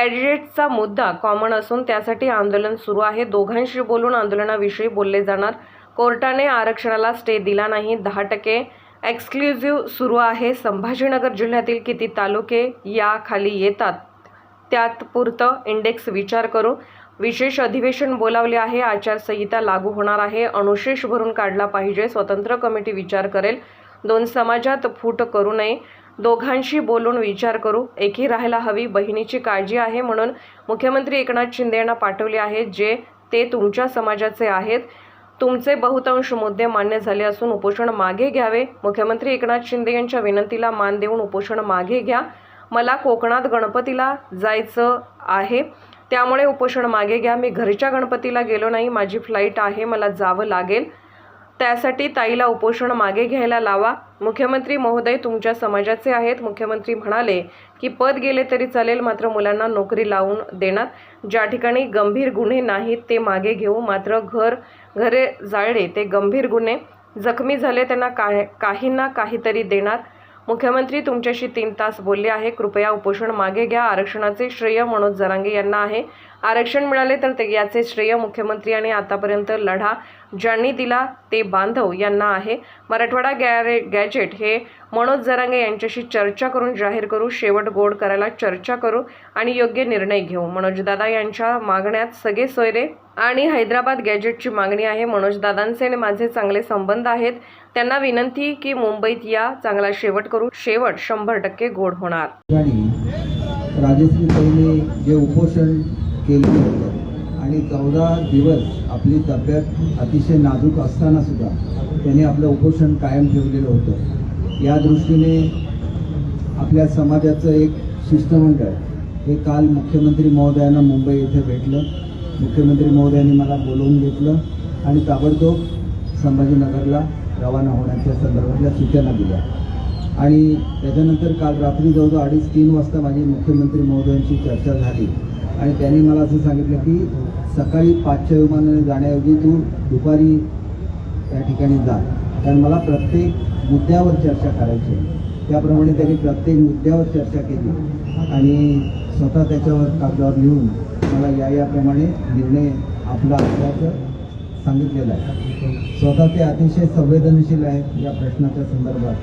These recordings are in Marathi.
गॅजेटचा मुद्दा कॉमन असून त्यासाठी आंदोलन सुरू आहे. दोघांशी बोलून आंदोलनाविषयी बोलले जाणार. कोर्टाने आरक्षणाला स्टे दिला नाही. दहा टक्के एक्सक्लुझिव्ह सुरू आहे. संभाजीनगर जिल्ह्यातील किती तालुके या खाली येतात? त्यात पुरतं इंडेक्स विचार करू. विशेष अधिवेशन बोलावले आहे. आचारसंहिता लागू होणार आहे. अनुशेष भरून काढला पाहिजे. स्वतंत्र कमिटी विचार करेल. दोन समाजात फूट करू नये. दोघांशी बोलून विचार करू. एकी राहायला हवी. बहिणीची काळजी आहे म्हणून मुख्यमंत्री एकनाथ शिंदे यांना पाठवले आहे जे ते तुमच्या समाजाचे आहेत. तुमचे बहुतांश मुद्दे मान्य झाले असून उपोषण मागे घ्यावे. मुख्यमंत्री एकनाथ शिंदे यांच्या विनंतीला मान देऊन उपोषण मागे घ्या. मला कोकणात गणपतीला जायचं आहे. त्यामुळे उपोषण मागे घ्या. मी घरच्या गणपतीला गेलो नाही. माझी फ्लाईट आहे. मला जावं लागेल. त्यासाठी ताईला उपोषण मागे घ्यायला लावा. मुख्यमंत्री महोदय तुमच्या समाजाचे आहेत. मुख्यमंत्री म्हणाले की पद गेले तरी चालेल मात्र मुलांना नोकरी लावून देणार. ज्या ठिकाणी गंभीर गुन्हे नाहीत ते मागे घेऊ. मात्र घर घरे जाळले ते गंभीर गुन्हे. जखमी झाले त्यांना काय काहींना काहीतरी देणार. मुख्यमंत्री तुमच्याशी तीन तास बोलले आहे. कृपया उपोषण मागे घ्या. आरक्षणाचे श्रेय मनोज जरांगे यांना आहे. आरक्षण मिळाले तर ते याचे श्रेय मुख्यमंत्री आणि आतापर्यंत लढा ज्यांनी दिला ते बांधव यांना आहे. मराठवाडा गॅरे गॅजेट हे मनोज जरांगे यांच्याशी चर्चा करून जाहीर करू. शेवट गोड करायला चर्चा करू आणि योग्य निर्णय घेऊ. मनोजदादा यांच्या मागण्यात सगळे सोयरे आणि हैदराबाद गॅजेटची मागणी आहे. मनोजदादांचे आणि माझे चांगले संबंध आहेत. त्यांना विनंती की मुंबईत या चांगला शेवट करू. शेवट शंभर टक्के गोड होणार. राजेश्री राजश्री ताईने जे उपोषण केले होतं आणि चौदा दिवस आपली तब्येत अतिशय नाजूक असताना सुद्धा त्यांनी आपलं उपोषण कायम ठेवलेलं होतं. या दृष्टीने आपल्या समाजाचं एक शिष्टमंडळ हे काल मुख्यमंत्री महोदयांना मुंबई येथे भेटलं. मुख्यमंत्री महोदयांनी मला बोलवून घेतलं आणि ताबडतोब संभाजीनगरला रवाना होण्याच्या संदर्भातल्या सूचना दिल्या. आणि त्याच्यानंतर काल रात्री जवळजवळ अडीच तीन वाजता माझी मुख्यमंत्री महोदयांची चर्चा झाली. आणि त्यांनी मला असं सांगितलं की सकाळी पाचच्या विमानाने जाण्याऐवजी तू दुपारी त्या ठिकाणी जा. कारण मला प्रत्येक मुद्द्यावर चर्चा करायची आहे. त्याप्रमाणे त्यांनी प्रत्येक मुद्द्यावर चर्चा केली. आणि स्वतः त्याच्यावर कागदावर लिहून मला या याप्रमाणे निर्णय आपला असल्याचं सांगितलेलं आहे. स्वतः ते अतिशय संवेदनशील आहेत या प्रश्नाच्या संदर्भात.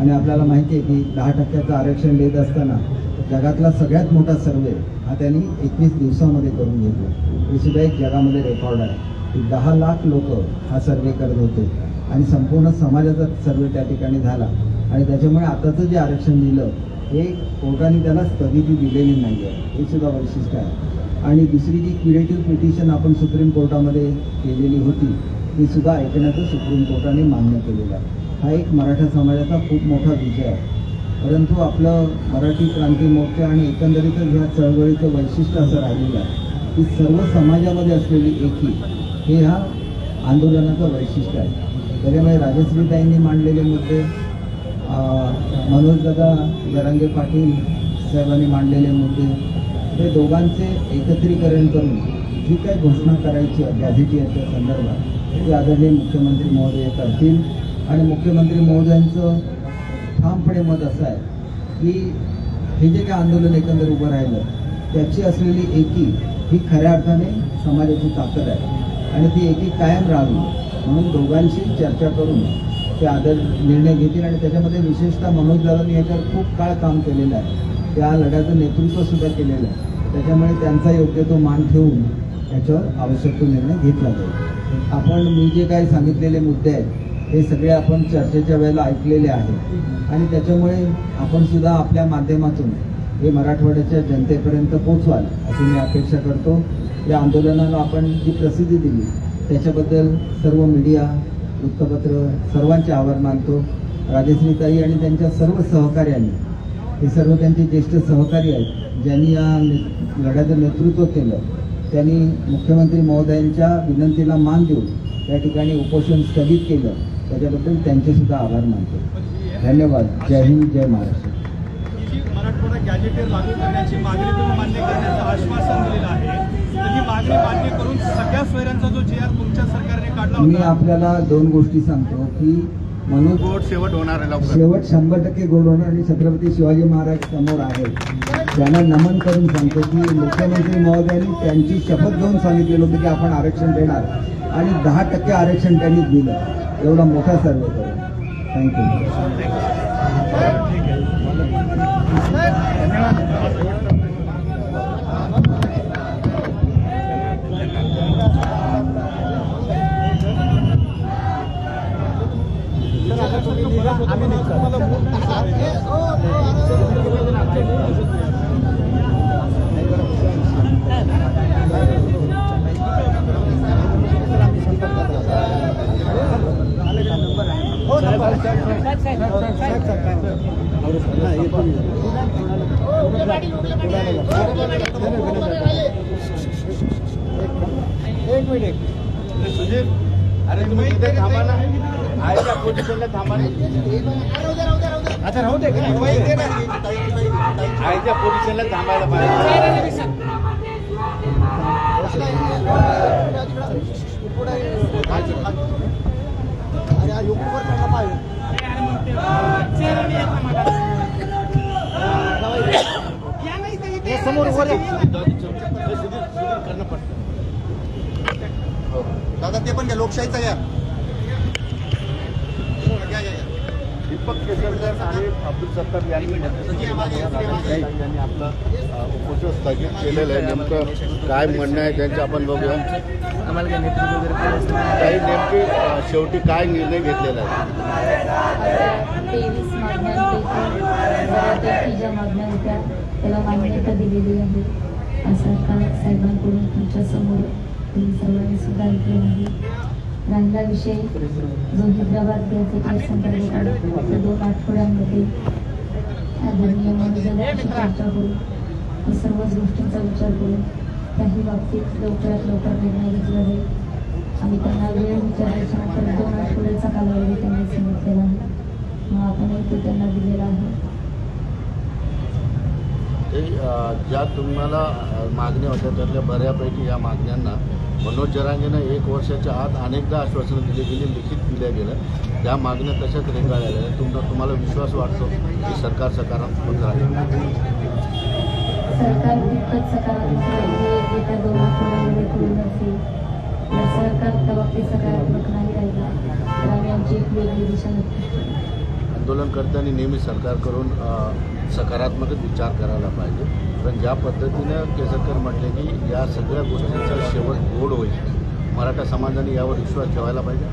आणि आपल्याला माहिती आहे की दहा टक्क्याचं आरक्षण देत असताना जगातला सगळ्यात मोठा सर्वे हा त्यांनी एकवीस दिवसामध्ये करून घेतला. हे सुद्धा एक जगामध्ये रेकॉर्ड आहे. की दहा लाख लोक हा सर्वे करत होते. आणि संपूर्ण समाजाचा सर्वे त्या ठिकाणी झाला. आणि त्याच्यामुळे आताचं जे आरक्षण दिलं हे कोर्टाने त्याला स्थगिती दिलेली नाही आहे हे सुद्धा वैशिष्ट्य आहे. आणि दुसरी जी क्युरेटिव्ह पिटिशन आपण सुप्रीम कोर्टामध्ये केलेली होती ती सुद्धा ऐकण्याचं सुप्रीम कोर्टाने मान्य केलेलं आहे. हा एक मराठा समाजाचा खूप मोठा विजय आहे. परंतु आपलं मराठी क्रांती मोर्चा आणि एकंदरीतच ह्या चळवळीचं वैशिष्ट्य असं राहिलेलं आहे की सर्व समाजामध्ये असलेली एकी हे ह्या आंदोलनाचं वैशिष्ट्य आहे. त्याच्यामुळे राजश्रीताईंनी मांडलेले मुद्दे मनोजदादा जरांगे पाटील साहेबांनी मांडलेले मुद्दे हे दोघांचे एकत्रीकरण करून जी काही घोषणा करायची आहे गॅझेटियरच्या संदर्भात ती आदरणीय मुख्यमंत्री महोदय करतील. आणि मुख्यमंत्री महोदयांचं ठामपणे मत असं आहे की हे जे काही आंदोलन एकंदर उभं राहिलं त्याची असलेली एकी ही खऱ्या अर्थाने समाजाची ताकद आहे. आणि ती एकी कायम राहावी म्हणून दोघांशी चर्चा करून ते आदर निर्णय घेतील आणि त्याच्यामध्ये विशेषतः मनोज दादांनी याच्यावर खूप काळ काम केलेलं आहे. त्या लढ्याचं नेतृत्वसुद्धा केलेलं आहे. त्याच्यामुळे त्यांचा योग्य तो मान ठेवून याच्यावर आवश्यक तो निर्णय घेतला जाईल. आपण मी जे काही सांगितलेले मुद्दे आहेत हे सगळे आपण चर्चेच्या वेळेला ऐकलेले आहेत. आणि त्याच्यामुळे आपण सुद्धा आपल्या माध्यमातून हे मराठवाड्याच्या जनतेपर्यंत पोचवाल अशी मी अपेक्षा करतो. या आंदोलनाला आपण जी प्रसिद्धी दिली त्याच्याबद्दल सर्व मीडिया वृत्तपत्र सर्वांचे आभार मानतो. राजश्रीताई आणि त्यांच्या सर्व सहकार्यांनी हे सर्व त्यांचे ज्येष्ठ सहकारी आहेत ज्यांनी या ने- लढ्याचं नेतृत्व केलं त्यांनी मुख्यमंत्री महोदयांच्या विनंतीला मान देऊन या ठिकाणी उपोषण स्थगित केलं त्याच्याबद्दल त्यांचेसुद्धा आभार मानतो. धन्यवाद. जय हिंद जय महाराष्ट्र. मराठवाडा गॅजेटेर लागू करण्याची मागणी मान्य करण्याचं आश्वासन दिलेलं आहे. ही मागणी मान्य करून सगळ्या सोयऱ्यांचा जो जे आर तुमच्या सरकारने काढला मी आपल्याला दोन गोष्टी सांगतो की म्हणून गोड शेवट होणार आहे लवकर. शेवट शंभर टक्के गोड होणार आणि छत्रपती शिवाजी महाराज समोर आहे. त्यांना नमन करून सांगतो की मुख्यमंत्री महोदयांनी त्यांची शपथ घेऊन सांगितलेलं होतं की आपण आरक्षण देणार आणि दहा टक्के आरक्षण त्यांनी दिलं. एवढा मोठा सर्वे करून थँक्यू अरे तुम्ही इथे थांबा ना आहे त्या पोझिशनला थांबा ना आता राहू दे आहे त्या पोझिशनला थांबायला पाहिजे समोर वर दादा ते पण घ्या लोकशाहीचा घ्या. दीपक केसरकर आणि अब्दुल सत्तार यांनी यांनी आपलं उपोषण स्थगित केलेलं आहे. नेमकं काय म्हणणं आहे त्यांचं आपण बघूया. काही नेमके शेवटी काय निर्णय घेतलेला आहे? तेवीस मागण्यांपैकी बऱ्यापैकी ज्या मागण्या होत्या. त्याला मान्यता दिलेली आहे. असं काल साहेबांकडून तुमच्यासमोर तुम्ही सर्वांनी सुद्धा ऐकलं आहे राहिला विषय जो हैदराबाद गॅझेट संदर्भात आला त्या दोन आठवड्यांमध्ये आदरणीय मनोदयाची चर्चा करून या सर्वच गोष्टींचा विचार करून काही बाबतीत लवकरात लवकर निर्णय घेतला जाईल. आम्ही त्यांना वेळ विचारायच्या नंतर दोन आठवड्याचा कालावधी त्यांनी सांगितलेला आहे. मग आपण तो त्यांना दिलेला आहे. ते ज्या तुम्हाला मागण्या होत्या त्यातल्या बऱ्यापैकी या मागण्यांना मनोज जरांगेनं एक वर्षाच्या आत अनेकदा आश्वासनं दिली गेली लिखित दिल्या गेल्या. त्या मागण्या तशाच रेंगाळल्या? गेल्या तुमचा तुम्हाला विश्वास वाटतो की सरकार सकारात्मक राहील. आंदोलनकर्त्यांनी नेहमी सरकारकडून सकारात्मक सकारात्मकच विचार करायला पाहिजे. पण ज्या पद्धतीनं केसरकर म्हटले की या सगळ्या गोष्टींचा शेवट गोड होईल. मराठा समाजाने यावर विश्वास ठेवायला पाहिजे.